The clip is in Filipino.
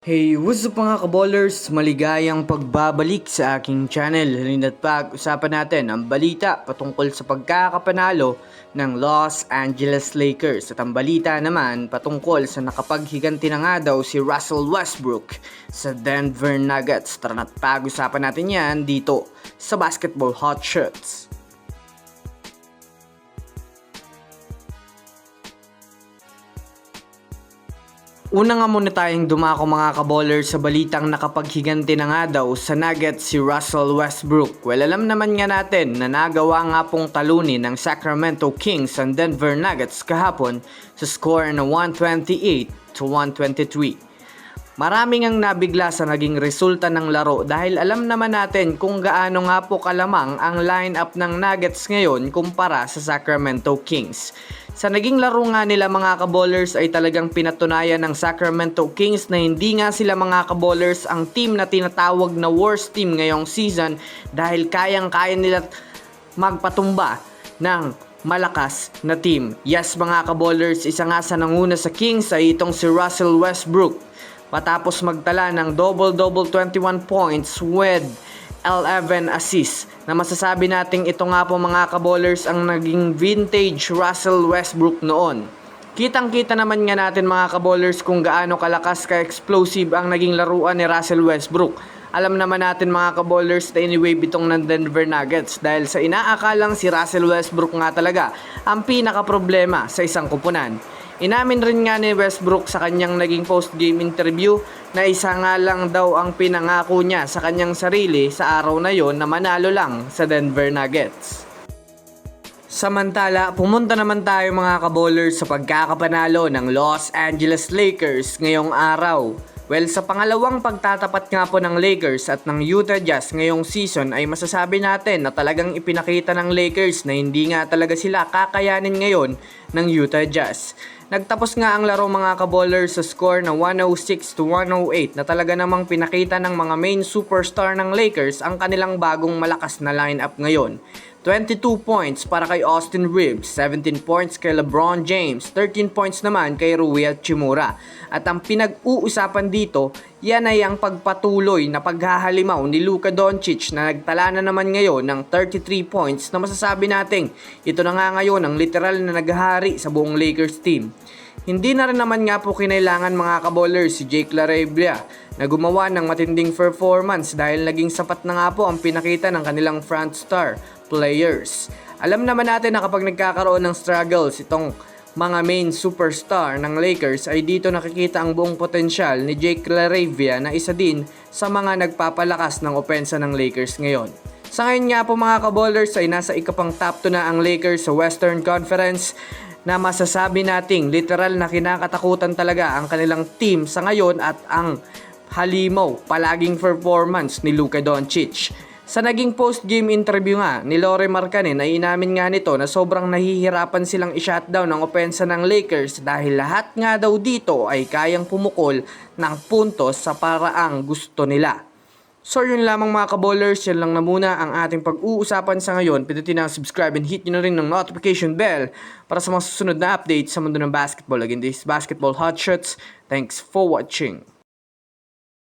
Hey, what's up mga kaballers? Maligayang pagbabalik sa aking channel. Halina't pag-usapan natin ang balita patungkol sa pagkakapanalo ng Los Angeles Lakers. At ang balita naman patungkol sa nakapaghiganti na nga daw si Russell Westbrook sa Denver Nuggets. Tara na't pag-usapan natin yan dito sa Basketball Hot Shots. Una nga muna tayong dumako mga kaboller sa balitang nakapaghiganti na nga daw sa Nuggets si Russell Westbrook. Well, alam naman nga natin na nagawa nga pong talunin ng Sacramento Kings ang Denver Nuggets kahapon sa score na 128 to 123. Maraming ang nabigla sa naging resulta ng laro dahil alam naman natin kung gaano nga po kalamang ang lineup ng Nuggets ngayon kumpara sa Sacramento Kings. Sa naging laro nga nila mga kaballers ay talagang pinatunayan ng Sacramento Kings na hindi nga sila mga kaballers ang team na tinatawag na worst team ngayong season dahil kayang-kaya nila magpatumba ng malakas na team. Yes mga kaballers, isa nga sa nanguna sa Kings ay itong si Russell Westbrook matapos magtala ng double-double 21 points with 11 assists na masasabi nating ito nga po mga kaballers ang naging vintage Russell Westbrook noon. Kitang-kita naman nga natin mga kaballers kung gaano kalakas ka-explosive ang naging laruan ni Russell Westbrook. Alam naman natin mga kaballers na iniwave itong ng Denver Nuggets dahil sa inaakalang si Russell Westbrook nga talaga ang pinaka-problema sa isang kupunan. Inamin rin nga ni Westbrook sa kanyang naging post-game interview na isa nga lang daw ang pinangako niya sa kanyang sarili sa araw na yon na manalo lang sa Denver Nuggets. Samantala, pumunta naman tayo mga kabowlers sa pagkakapanalo ng Los Angeles Lakers ngayong araw. Well, sa pangalawang pagtatapat nga po ng Lakers at ng Utah Jazz ngayong season ay masasabi natin na talagang ipinakita ng Lakers na hindi nga talaga sila kakayanin ngayon ng Utah Jazz. Nagtapos nga ang laro mga kabowlers sa score na 106 to 108 na talaga namang pinakita ng mga main superstar ng Lakers ang kanilang bagong malakas na lineup ngayon. 22 points para kay Austin Reeves, 17 points kay LeBron James, 13 points naman kay Rui Hachimura. At ang pinag-uusapan dito, yan ay ang pagpatuloy na paghahalimaw ni Luka Doncic na nagtala na naman ngayon ng 33 points na masasabi nating ito na nga ngayon ang literal na naghahari sa buong Lakers team. Hindi na rin naman nga po kinailangan mga kabowlers si Jake LaRavia na gumawa ng matinding performance dahil naging sapat na nga po ang pinakita ng kanilang front star players. Alam naman natin na kapag nagkakaroon ng struggles itong mga main superstar ng Lakers ay dito nakikita ang buong potensyal ni Jake LaRavia na isa din sa mga nagpapalakas ng opensa ng Lakers ngayon. Sa ngayon nga po mga kabowlers ay nasa ikapang top 2 na ang Lakers sa Western Conference na masasabi nating literal na kinakatakutan talaga ang kanilang team sa ngayon at ang halimaw palaging performance ni Luka Doncic. Sa naging post-game interview nga ni Lore Markkanen ay inamin nga nito na sobrang nahihirapan silang i-shutdown ang opensa ng Lakers dahil lahat nga daw dito ay kayang pumukol ng puntos sa paraang gusto nila. So yun lamang mga kabowlers, yan lang na muna ang ating pag-uusapan sa ngayon. Pindutin ang subscribe and hit nyo na rin ng notification bell para sa mga susunod na updates sa mundo ng basketball. Again, this is Basketball Hotshots. Thanks for watching.